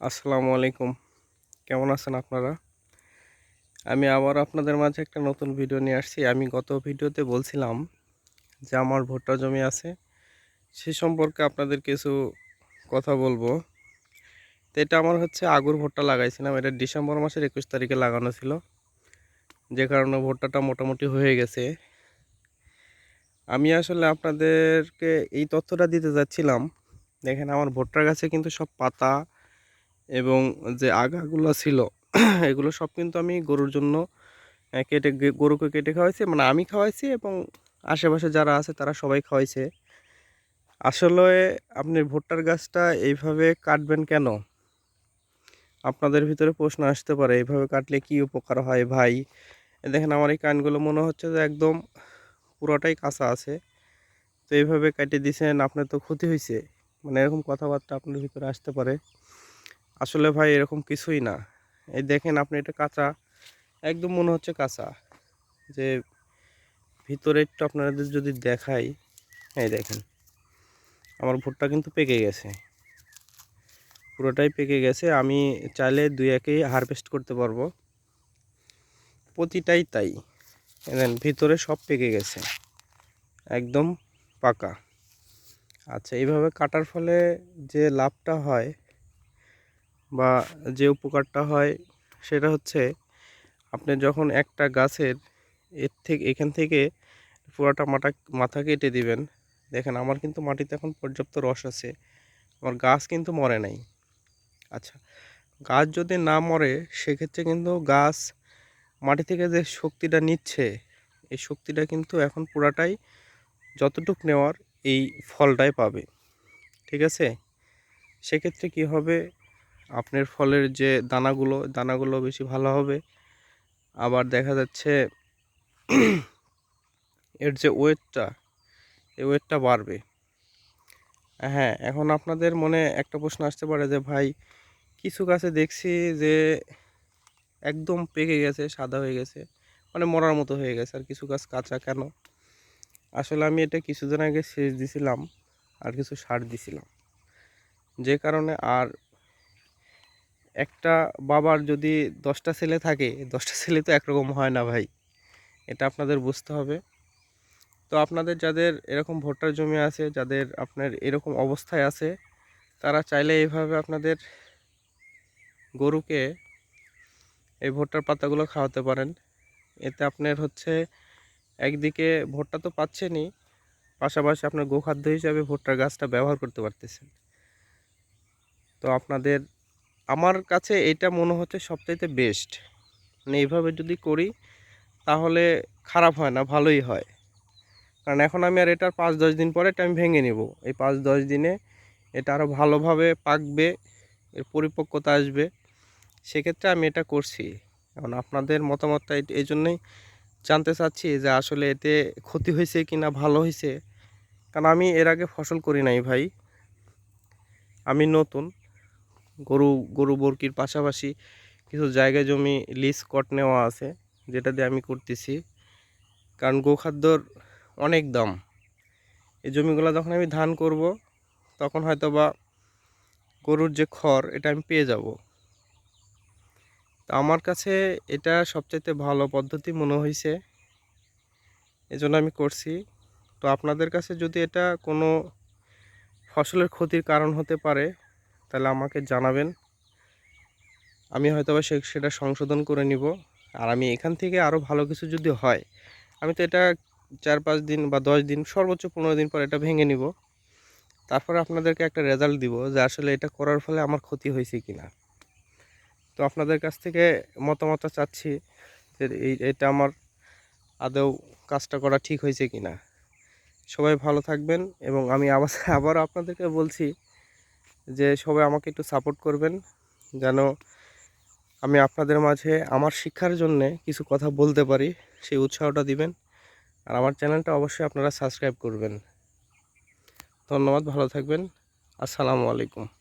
আসসালামু আলাইকুম। কেমন আছেন আপনারা? আমি আবার আপনাদের মাঝে একটা নতুন ভিডিও নিয়ে আসছি। আমি গত ভিডিওতে বলছিলাম যে আমার ভুট্টা জমি আছে, সে সম্পর্কে আপনাদের কিছু কথা বলব। তো এটা আমার হচ্ছে আগুর ভুট্টা লাগাইছিলাম। এটা ডিসেম্বর মাসের একুশ তারিখে লাগানো ছিল। যে কারণে ভুট্টাটা মোটামুটি হয়ে গেছে। আমি আসলে আপনাদেরকে এই তথ্যটা দিতে যাচ্ছিলাম। দেখেন আমার ভুট্টার গাছে কিন্তু সব পাতা এবং যে আগাগুলো ছিল, এগুলো সব কিন্তু আমি গরুর জন্য কেটে গরুকে কেটে খাওয়াইছি মানে আমি খাওয়াইছি এবং আশেপাশে যারা আছে তারা সবাই খাওয়াইছে। আসলে আপনি ভুট্টার গাছটা এইভাবে কাটবেন কেন? আপনাদের ভিতরে প্রশ্ন আসতে পারে, এইভাবে কাটলে কি উপকার হয় ভাই? দেখেন আমার এই কানগুলো মনে হচ্ছে যে একদম পুরোটাই কাঁচা আছে, তো এইভাবে কেটে দিয়েছেন আপনার তো ক্ষতি হয়েছে মানে এরকম কথাবার্তা আপনার ভিতরে আসতে পারে। আসলে ভাই এরকম কিছুই না। এই দেখেন আপনি এটা কাঁচা, একদম মনে হচ্ছে কাঁচা। যে ভিতরে একটু আপনাদের যদি দেখাই, এই দেখেন, আমার ভুট্টা কিন্তু পেকে গেছে। পুরোটাই পেকে গেছে, আমি চাইলে দুই একেই হারভেস্ট করতে পারব। প্রতিটাই তাই। দেখেন, ভিতরে সব পেকে গেছে। একদম পাকা। আচ্ছা এইভাবে কাটার ফলে যে লাভটা হয় বা যে উপকারটা হয় সেটা হচ্ছে আপনি যখন একটা গাছের এর থেকে, এখান থেকে পুরোটা মাটা, মাথা কেটে দিবেন। দেখেন আমার কিন্তু মাটিতে এখন পর্যাপ্ত রস আছে। আমার গাছ কিন্তু মরে নাই। আচ্ছা গাছ যদি না মরে, সেক্ষেত্রে কিন্তু গাছ মাটি থেকে যে শক্তিটা নিচ্ছে, এই শক্তিটা কিন্তু এখন পুরাটাই যতটুক নেওয়ার এই ফলটাই পাবে। ঠিক আছে? সেক্ষেত্রে কি হবে? আপনার ফলের যে দানাগুলো দানাগুলো বেশি ভালো হবে। আবার দেখা যাচ্ছে এর যে ওয়েটটা, এই ওয়েটটা বাড়বে। হ্যাঁ এখন আপনাদের মনে একটা প্রশ্ন আসতে পারে যে, ভাই, কিছু গাছে দেখছি যে একদম পেকে গেছে, সাদা হয়ে গেছে মানে মরার মতো হয়ে গেছে, আর কিছু গাছ কাঁচা কেন? আসলে আমি এটা কিছুদিন আগে সেচ দিছিলাম, আর কিছু সার দিছিলাম। যে কারণে আর একটা বাবার যদি দশটা ছেলে থাকে, দশটা ছেলে তো একরকম হয় না ভাই। এটা আপনাদের বুঝতে হবে। তো আপনাদের যাদের এরকম ভুট্টার জমি আছে, যাদের আপনার এরকম অবস্থায় আছে, তারা চাইলে এইভাবে আপনাদের গরুকে এই ভুট্টার পাতাগুলো খাওয়াতে পারেন। এতে আপনার হচ্ছে একদিকে ভুট্টা তো পাচ্ছেনই, পাশাপাশি আপনার গোখাদ্য হিসাবে ভুট্টার গাছটা ব্যবহার করতে পারতেছেন। তো আপনাদের আমার কাছে এটা মনে হচ্ছে সবচাইতে বেস্ট মানে এইভাবে যদি করি, তাহলে খারাপ হয় না, ভালোই হয়। কারণ এখন আমি আর এটার পাঁচ দশ দিন পরে এটা আমি ভেঙে নেব। এই পাঁচ দশ দিনে এটা আরও ভালোভাবে পাকবে, এর পরিপক্কতা আসবে। সেক্ষেত্রে আমি এটা করছি। এখন আপনাদের মতামতটা এই- জন্যই জানতে চাচ্ছি যে আসলে এতে ক্ষতি হয়েছে কি না ভালো হয়েছে। কারণ আমি এর আগে ফসল করি নাই ভাই। আমি নতুন। গরু গরু বর্কির পাশাপাশি কিছু জায়গা জমি লিজ কট নেওয়া আছে, যেটা দিয়ে আমি করতেছি। কারণ গোখাদ্যর অনেক দাম। এই জমিগুলো যখন আমি ধান করব, তখন হয়তো বা গরুর যে খড়, এটা আমি পেয়ে যাব। তো আমার কাছে এটা সবচাইতে ভালো পদ্ধতি মনে হয়েছে এজন্য আমি করছি। তো আপনাদের কাছে যদি এটা কোনো ফসলের ক্ষতির কারণ হতে পারে তাহলে আমাকে জানাবেন। আমি হয়তো বা সেটা সংশোধন করে নিব। আর আমি এখান থেকে আরও ভালো কিছু যদি হয়, আমি তো এটা চার পাঁচ দিন বা দশ দিন, সর্বোচ্চ পনেরো দিন পর এটা ভেঙে নিব। তারপরে আপনাদেরকে একটা রেজাল্ট দিব যে আসলে এটা করার ফলে আমার ক্ষতি হয়েছে কি না তো আপনাদের কাছ থেকে মতামত চাচ্ছি যে এই, এটা আমার আদৌ কাজটা করা ঠিক হয়েছে কি না সবাই ভালো থাকবেন এবং আমি আবার আবারও আপনাদেরকে বলছি যে সবাই আমাকে একটু সাপোর্ট করবেন, যেন আমি আপনাদের মাঝে আমার শিক্ষার জন্যে কিছু কথা বলতে পারি, সেই উৎসাহটা দিবেন। আর আমার চ্যানেলটা অবশ্যই আপনারা সাবস্ক্রাইব করবেন। ধন্যবাদ, ভালো থাকবেন। আসসালামু আলাইকুম।